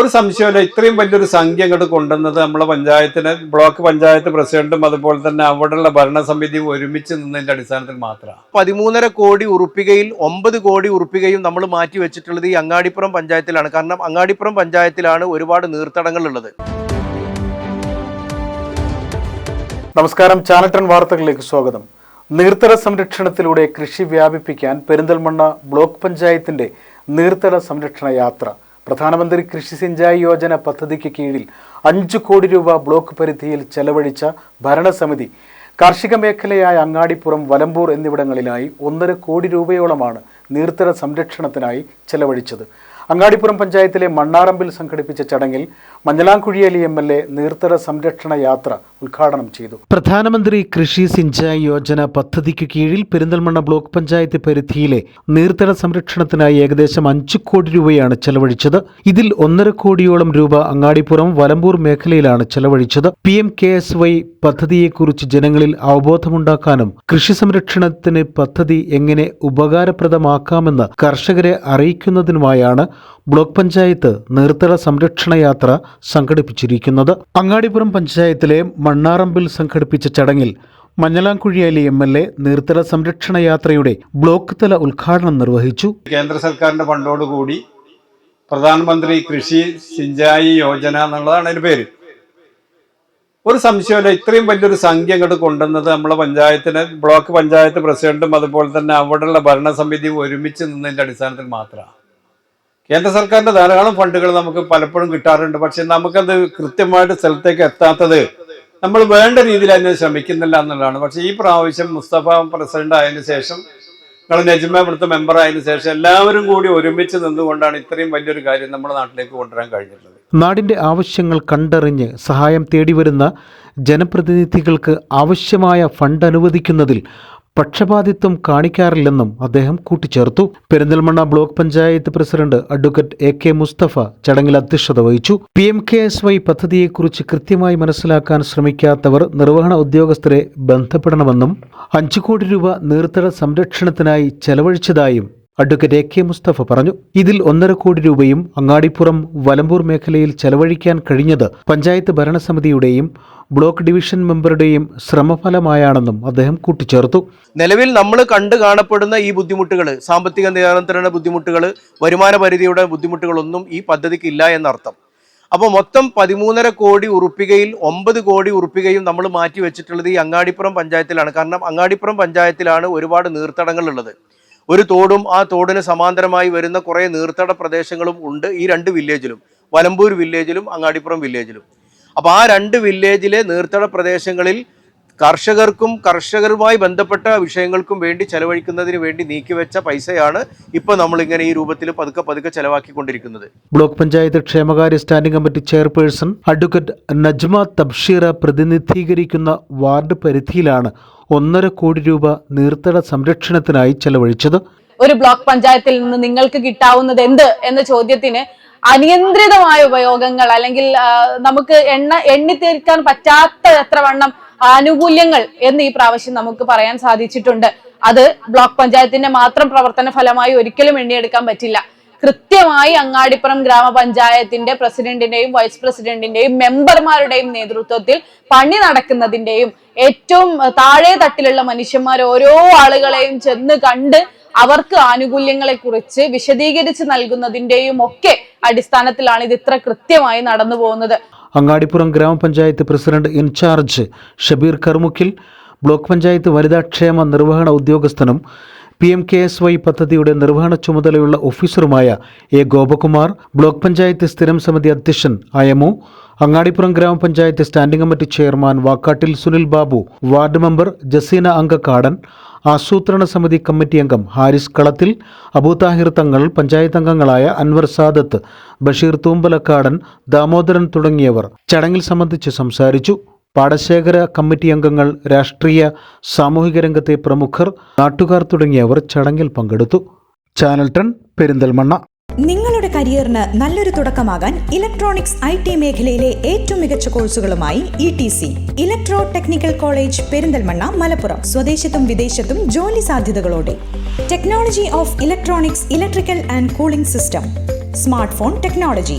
ഒരു സംശയമില്ല ഇത്രയും വലിയൊരു സംഖ്യ അങ്ങോട്ട് കൊണ്ടുവന്നത് നമ്മളെ പഞ്ചായത്തിന് ബ്ലോക്ക് പഞ്ചായത്ത് പ്രസിഡന്റും അതുപോലെ തന്നെ അവിടെയുള്ള ഭരണസമിതിയും ഒരുമിച്ച് നിന്നതിന്റെ അടിസ്ഥാനത്തിൽ മാത്രമാണ്. പതിമൂന്നര കോടി ഉറുപ്പികയിൽ ഒമ്പത് കോടി ഉറുപ്പികയും നമ്മൾ മാറ്റി വെച്ചിട്ടുള്ളത് ഈ അങ്ങാടിപ്പുറം പഞ്ചായത്തിലാണ്. കാരണം അങ്ങാടിപ്പുറം പഞ്ചായത്തിലാണ് ഒരുപാട് നീർത്തടങ്ങൾ ഉള്ളത് നമസ്കാരം ചാനട്ടൺ വാർത്തകളിലേക്ക് സ്വാഗതം. നീർത്തട സംരക്ഷണത്തിലൂടെ കൃഷി വ്യാപിപ്പിക്കാൻ പെരിന്തൽമണ്ണ ബ്ലോക്ക് പഞ്ചായത്തിന്റെ നീർത്തട സംരക്ഷണ യാത്ര പ്രധാനമന്ത്രി കൃഷി സിഞ്ചായി യോജന പദ്ധതിക്ക് കീഴിൽ അഞ്ച് കോടി രൂപ ബ്ലോക്ക് പരിധിയിൽ ചെലവഴിച്ച ഭരണസമിതി കാർഷിക മേഖലയായ അങ്ങാടിപ്പുറം വലമ്പൂർ എന്നിവിടങ്ങളിലായി ഒന്നര കോടി രൂപയോളമാണ് നീർത്തട സംരക്ഷണത്തിനായി ചെലവഴിച്ചത്. അങ്ങാടിപ്പുറം പഞ്ചായത്തിലെ മണ്ണാറമ്പിൽ സംഘടിപ്പിച്ച ചടങ്ങിൽ മഞ്ഞളാംകുഴിയലി എം എൽ എ നീർത്തട സംരക്ഷണ യാത്ര ഉദ്ഘാടനം ചെയ്തു. പ്രധാനമന്ത്രി കൃഷി സിഞ്ചായി യോജന പദ്ധതിക്ക് കീഴിൽ പെരിന്തൽമണ്ണ ബ്ലോക്ക് പഞ്ചായത്ത് പരിധിയിലെ നീർത്തട സംരക്ഷണത്തിനായി ഏകദേശം അഞ്ച് കോടി രൂപയാണ് ചെലവഴിച്ചത്. ഇതിൽ ഒന്നര കോടിയോളം രൂപ അങ്ങാടിപ്പുറം വലമ്പൂർ മേഖലയിലാണ് ചെലവഴിച്ചത്. P M K S Y പദ്ധതിയെക്കുറിച്ച് ജനങ്ങളിൽ അവബോധമുണ്ടാക്കാനും കൃഷി സംരക്ഷണത്തിന് പദ്ധതി എങ്ങനെ ഉപകാരപ്രദമാക്കാമെന്ന് കർഷകരെ അറിയിക്കുന്നതിനുമായാണ് ബ്ലോക്ക് പഞ്ചായത്ത് നീർത്തട സംരക്ഷണ യാത്ര സംഘടിപ്പിച്ചിരിക്കുന്നത്. അങ്ങാടിപ്പുറം പഞ്ചായത്തിലെ മണ്ണാറമ്പിൽ സംഘടിപ്പിച്ച ചടങ്ങിൽ മഞ്ഞളാംകുഴിയാലി എം എൽ എ നീർത്തട സംരക്ഷണ യാത്രയുടെ ബ്ലോക്ക് തല ഉദ്ഘാടനം നിർവഹിച്ചു. കേന്ദ്ര സർക്കാരിന്റെ ഫണ്ടോടുകൂടി പ്രധാനമന്ത്രി കൃഷി സിഞ്ചായി യോജന എന്നുള്ളതാണ് അതിന്റെ പേര്. ഒരു സംശയമില്ല ഇത്രയും വലിയൊരു സംഖ്യ അങ്ങോട്ട് കൊണ്ടുവന്നത് നമ്മളെ പഞ്ചായത്തിന് ബ്ലോക്ക് പഞ്ചായത്ത് പ്രസിഡന്റും അതുപോലെ തന്നെ അവിടെയുള്ള ഭരണസമിതിയും ഒരുമിച്ച് നിന്നതിന്റെ അടിസ്ഥാനത്തിൽ മാത്രമാണ്. കേന്ദ്ര സർക്കാരിന്റെ ധാരാളം ഫണ്ടുകൾ നമുക്ക് പലപ്പോഴും കിട്ടാറുണ്ട്. പക്ഷെ നമുക്കത് കൃത്യമായിട്ട് സ്ഥലത്തേക്ക് എത്താത്തത് നമ്മൾ വേണ്ട രീതിയിൽ അതിനെ ശ്രമിക്കുന്നില്ല എന്നുള്ളതാണ്. പക്ഷെ ഈ പ്രാവശ്യം മുസ്തഫ പ്രസിഡന്റ് ആയതിനു ശേഷം നിങ്ങൾ നജ്മ ഇവിടുത്തെ മെമ്പർ ആയതിനു ശേഷം എല്ലാവരും കൂടി ഒരുമിച്ച് നിന്നുകൊണ്ടാണ് ഇത്രയും വലിയൊരു കാര്യം നമ്മുടെ നാട്ടിലേക്ക് കൊണ്ടുവരാൻ കഴിഞ്ഞിട്ടുള്ളത്. നാടിന്റെ ആവശ്യങ്ങൾ കണ്ടറിഞ്ഞ് സഹായം തേടി വരുന്ന ജനപ്രതിനിധികൾക്ക് ആവശ്യമായ ഫണ്ട് അനുവദിക്കുന്നതിൽ പക്ഷപാതിത്വം കാണിക്കാറില്ലെന്നും അദ്ദേഹം കൂട്ടിച്ചേർത്തു. Perinthalmanna block panchayat president advocate A K Mustafa ചടങ്ങിൽ അധ്യക്ഷത വഹിച്ചു. P M K S Y പദ്ധതിയെക്കുറിച്ച് കൃത്യമായി മനസ്സിലാക്കാൻ ശ്രമിക്കാത്തവർ നിർവഹണ ഉദ്യോഗസ്ഥരെ ബന്ധപ്പെടണമെന്നും അഞ്ചു കോടി രൂപ നീർത്തട സംരക്ഷണത്തിനായി ചെലവഴിച്ചതായും അഡ്വക്കേറ്റ് എ കെ മുസ്തഫ പറഞ്ഞു ഇതിൽ ഒന്നര കോടി രൂപയും അങ്ങാടിപ്പുറം വലമ്പൂർ മേഖലയിൽ ചെലവഴിക്കാൻ കഴിഞ്ഞത് പഞ്ചായത്ത് ഭരണസമിതിയുടെയും ബ്ലോക്ക് ഡിവിഷൻ മെമ്പറുടെയും ശ്രമഫലമായാണെന്നും അദ്ദേഹം കൂട്ടിച്ചേർത്തു. നിലവിൽ നമ്മൾ കണ്ടു കാണപ്പെടുന്ന ഈ ബുദ്ധിമുട്ടുകൾ സാമ്പത്തിക നിയന്ത്രണ ബുദ്ധിമുട്ടുകൾ വരുമാന പരിധിയുടെ ബുദ്ധിമുട്ടുകളൊന്നും ഈ പദ്ധതിക്ക് ഇല്ല എന്നർത്ഥം. അപ്പോൾ മൊത്തം പതിമൂന്നര കോടി ഉറുപ്പികയിൽ ഒമ്പത് കോടി ഉറുപ്പികയും നമ്മൾ മാറ്റി വെച്ചിട്ടുള്ളത് ഈ അങ്ങാടിപ്പുറം പഞ്ചായത്തിലാണ്. കാരണം അങ്ങാടിപ്പുറം പഞ്ചായത്തിലാണ് ഒരുപാട് നീർത്തടങ്ങൾ ഉള്ളത് ഒരു തോടും ആ തോടിന് സമാന്തരമായി വരുന്ന കുറേ നീർത്തട പ്രദേശങ്ങളും ഉണ്ട് ഈ രണ്ട് വില്ലേജിലും. വലമ്പൂർ വില്ലേജിലും അങ്ങാടിപ്പുറം വില്ലേജിലും. അപ്പോൾ ആ രണ്ട് വില്ലേജിലെ നീർത്തട പ്രദേശങ്ങളിൽ കർഷകർക്കും കർഷകരുമായി ബന്ധപ്പെട്ട വിഷയങ്ങൾക്കും വേണ്ടി ചെലവഴിക്കുന്നതിന് വേണ്ടി നീക്കിവെച്ച പൈസയാണ് ഇപ്പോൾ നമ്മളിങ്ങനെ ഈ രൂപത്തിൽ പതുക്കെ പതുക്കെ ചെലവാക്കിക്കൊണ്ടിരിക്കുന്നത്. ബ്ലോക്ക് പഞ്ചായത്ത് ക്ഷേമകാര്യ standing committee chairperson advocate Najma Thabsheera പ്രതിനിധീകരിക്കുന്ന വാർഡ് പരിധിയിലാണ് ഒന്നര കോടി രൂപ നീർത്തട സംരക്ഷണത്തിനായി ചെലവഴിച്ചത്. ഒരു ബ്ലോക്ക് പഞ്ചായത്തിൽ നിന്ന് നിങ്ങൾക്ക് കിട്ടാവുന്നത് എന്ത് എന്ന ചോദ്യത്തിന് അനിയന്ത്രിതമായ ഉപയോഗങ്ങൾ അല്ലെങ്കിൽ നമുക്ക് എണ്ണ എണ്ണിത്തീർക്കാൻ പറ്റാത്ത എത്ര വണ്ണം ആനുകൂല്യങ്ങൾ എന്ന് ഈ പ്രാവശ്യം നമുക്ക് പറയാൻ സാധിച്ചിട്ടുണ്ട്. അത് ബ്ലോക്ക് പഞ്ചായത്തിന്റെ മാത്രം പ്രവർത്തന ഫലമായി ഒരിക്കലും എണ്ണിയെടുക്കാൻ പറ്റില്ല. കൃത്യമായി അങ്ങാടിപ്പുറം ഗ്രാമപഞ്ചായത്തിന്റെ പ്രസിഡന്റിന്റെയും വൈസ് പ്രസിഡന്റിന്റെയും മെമ്പർമാരുടെയും നേതൃത്വത്തിൽ പണി നടക്കുന്നതിന്റെയും ഏറ്റവും താഴെ തട്ടിലുള്ള മനുഷ്യന്മാർ ഓരോ ആളുകളെയും ചെന്ന് കണ്ട് അവർക്ക് ആനുകൂല്യങ്ങളെ കുറിച്ച് വിശദീകരിച്ച് നൽകുന്നതിന്റെയും ഒക്കെ അടിസ്ഥാനത്തിലാണ് ഇത് ഇത്ര കൃത്യമായി നടന്നു പോകുന്നത് അങ്ങാടിപ്പുറം ഗ്രാമപഞ്ചായത്ത് president in charge Shabeer Karmukkil block panchayat വനിതാ ക്ഷേമ നിർവഹണ ഉദ്യോഗസ്ഥനും P M K S Y പദ്ധതിയുടെ നിർവഹണ ചുമതലയുള്ള ഓഫീസറുമായ എ ഗോപകുമാർ ബ്ലോക്ക് പഞ്ചായത്ത് സ്ഥിരം സമിതി അധ്യക്ഷൻ Ayamu Angadippuram grama panchayat standing committee chairman Vakkattil Sunil Babu ward member Jaseena Ankakkadan ആസൂത്രണ സമിതി കമ്മിറ്റി അംഗം ഹാരിസ് കളത്തിൽ അബൂതാഹിർ തങ്ങൾ പഞ്ചായത്ത് അംഗങ്ങളായ അൻവർ സാദത്ത് ബഷീർ തൂമ്പലക്കാടൻ ദാമോദരൻ തുടങ്ങിയവർ ചടങ്ങിൽ സംബന്ധിച്ച് സംസാരിച്ചു. പാടശേഖര കമ്മിറ്റി അംഗങ്ങൾ രാഷ്ട്രീയ സാമൂഹിക രംഗത്തെ പ്രമുഖർ നാട്ടുകാർ തുടങ്ങിയവർ ചടങ്ങിൽ പങ്കെടുത്തു. ചാനൽ ടൺ പെരിന്തൽമണ്ണ. നിങ്ങളുടെ കരിയറിന് നല്ലൊരു തുടക്കമാകാൻ ഇലക്ട്രോണിക്സ് ഐ ടി മേഖലയിലെ ഏറ്റവും മികച്ച കോഴ്സുകളുമായി E T C. Electro technical college Perinthalmanna Malappuram. സ്വദേശത്തും വിദേശത്തും ജോലി സാധ്യതകളോടെ. Technology of electronics electrical and cooling system. Smart phone technology.